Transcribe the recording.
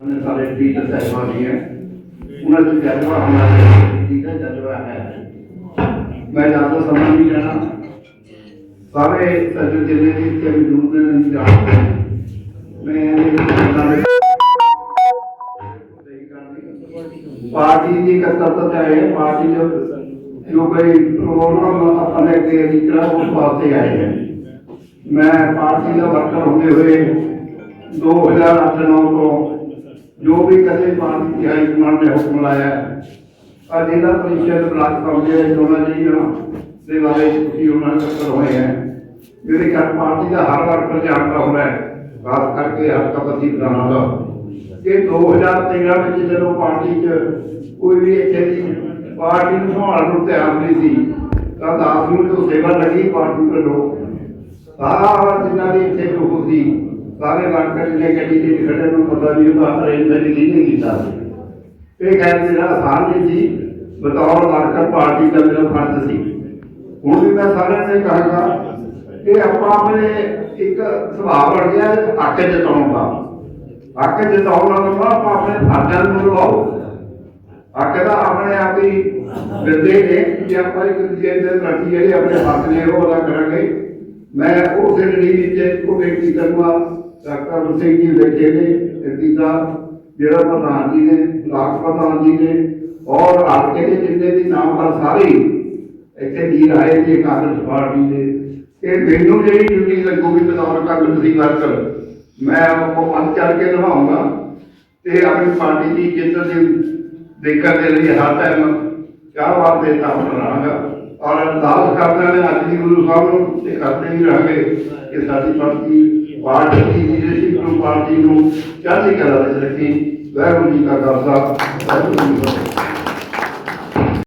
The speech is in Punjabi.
उन्हें सारे टीचर ही हैं उन्हें जो जज्बा हमारे टीचर जज्बा है। मैं ज़्यादा समय नहीं लेना सारे सचिव ज़िले की के मौजूद ने नहीं जानते मैं पार्टी की कर्तव्यता है? पार्टी जो जो कोई प्रोग्राम अपने के निकला उस वास्ते आए हैं। मैं पार्टी का वर्कर होते हुए दो हज़ार 2008-9 ਤੋਂ ਜੋ ਵੀ ਕਦੇ ਪਾਰਟੀ ਹਾਈ ਕਮਾਂਡ ਨੇ ਹੁਕਮ ਲਾਇਆ ਆ ਜ਼ਿਲ੍ਹਾ ਪਰਿਸ਼ਦ ਬਲਾਕ ਕਾਉਂਸਲ ਚੋਣਾਂ ਜਿਹੜੀਆਂ ਦੇ ਬਾਰੇ ਤੁਸੀਂ ਉਹਨਾਂ ਨਾਲ ਕਰ ਹੋਏ ਹੈ, ਜਿਹੜੇ ਕਰ ਪਾਰਟੀ ਦਾ ਹਰ ਵਰਕਰ ਜਾਣਦਾ ਹੁੰਦਾ ਹੈ, ਖਾਸ ਕਰਕੇ ਹਲਕਾ ਪਤੀ ਬਣਾਉਣਾ ਦਾ ਕਿ 2013 ਵਿੱਚ ਜਦੋਂ ਪਾਰਟੀ 'ਚ ਕੋਈ ਵੀ ਇੱਥੇ ਦੀ ਪਾਰਟੀ ਨੂੰ ਸੰਭਾਲਣ ਨੂੰ ਤਿਆਰ ਨਹੀਂ ਸੀ, ਤਾਂ ਦਾਸ ਨੂੰ ਜੋ ਸੇਵਾ ਲੱਗੀ ਪਾਰਟੀ ਵੱਲੋਂ, ਸਾਰਾ ਜਿੰਨਾ ਵੀ ਇੱਥੇ ਲੋਕ ਸੀ ਸਾਰੇ ਵਰਕਰ ਜਿਹਨੇ ਗੱਡੀ ਦੇ ਖੜੇ ਨੂੰ ਪਤਾ ਵੀ ਉਹਦਾ ਅਰੇਂਜਮੈਂਟ ਨਹੀਂ ਕੀਤਾ ਇਹ ਖੈਰ ਮੇਰਾ ਆਸਾਨ ਨਹੀਂ ਸੀ, ਬਤੌਰ ਵਰਕਰ ਪਾਰਟੀ ਦਾ ਮੇਰਾ ਫਰਜ਼ ਸੀ। ਹੁਣ ਵੀ ਮੈਂ ਸਾਰਿਆਂ ਨੂੰ ਕਹਾਂਗਾ ਕਿ ਆਪਾਂ ਆਪਣੇ ਇੱਕ ਸੁਭਾਅ ਬਣ ਗਿਆ ਹੱਕ ਜਤਾਉਣ ਦਾ। ਹੱਕ ਜਤਾਉਣ ਦਾ ਮਤਲਬ ਆਪਾਂ ਆਪਣੇ ਫਰਜ਼ਾਂ ਨੂੰ ਨਿਭਾਓ। ਹੱਕ ਦਾ ਆਪਣੇ ਆਪ ਹੀ ਦਿੰਦੇ ਨੇ ਕਿ ਆਪਾਂ ਇੱਕ ਦੂਜੇ ਦੇ ਪ੍ਰਤੀ ਜਿਹੜੇ ਆਪਣੇ ਹੱਕ ਨੇ ਉਹ ਅਦਾ ਕਰਾਂਗੇ। ਮੈਂ ਉਸ ਲੜੀ ਵਿੱਚ ਉਹ ਬੇਨਤੀ ਕਰੂੰਗਾ ਡਾਕਟਰ ਸਿੰਘ ਜੀ ਬੈਠੇ ਨੇ ਐਡੀ ਦਾ ਜਿਹੜਾ ਪ੍ਰਧਾਨ ਜੀ ਨੇ, ਬਲਾਕ ਪ੍ਰਧਾਨ ਜੀ ਨੇ, ਔਰ ਹਲਕੇ ਦੇ ਜਿੰਨੇ ਵੀ ਨਾਮ ਸਾਰੇ ਇੱਥੇ ਵੀਰ ਆਏ ਜੀ ਕਾਂਗਰਸ ਪਾਰਟੀ ਦੇ ਇਹ ਮੈਨੂੰ ਜਿਹੜੀ ਡਿਊਟੀ ਲੱਗੂਗੀ ਬਤੌਰ ਕਾਂਗਰਸੀ ਵਰਕਰ ਮੈਂ ਉਹ ਮਨ ਚੜ ਕੇ ਨਿਭਾਉਂਗਾ ਤੇ ਆਪਣੀ ਪਾਰਟੀ ਦੀ ਜਿੱਤ ਦੇ ਦੇਖਣ ਦੇ ਲਈ ਹਰ ਟਾਈਮ ਚਾਹ ਵਾਸਤੇ ਤਾਂ ਰਹਾਂਗਾ ਔਰ ਅਰਦਾਸ ਕਰਦਾ ਮੈਂ ਅੱਜ ਵੀ ਗੁਰੂ ਸਾਹਿਬ ਨੂੰ ਤੇ ਕਰਦੇ ਹੀ ਰਹਾਂਗੇ ਕਿ ਸਾਡੀ ਪਾਰਟੀ ਪਾਰਟੀ ਦੀ ਲੀਡਰਸ਼ਿਪ ਨੂੰ, ਪਾਰਟੀ ਨੂੰ ਚੜ੍ਹਦੀ ਕਲਾ ਵਿੱਚ ਰੱਖੀ ਵਾਹਿਗੁਰੂ ਜੀ ਕਾ ਖਾਲਸਾ, ਵਾਹਿਗੁਰੂ ਜੀ ਕੀ ਫਤਿਹ।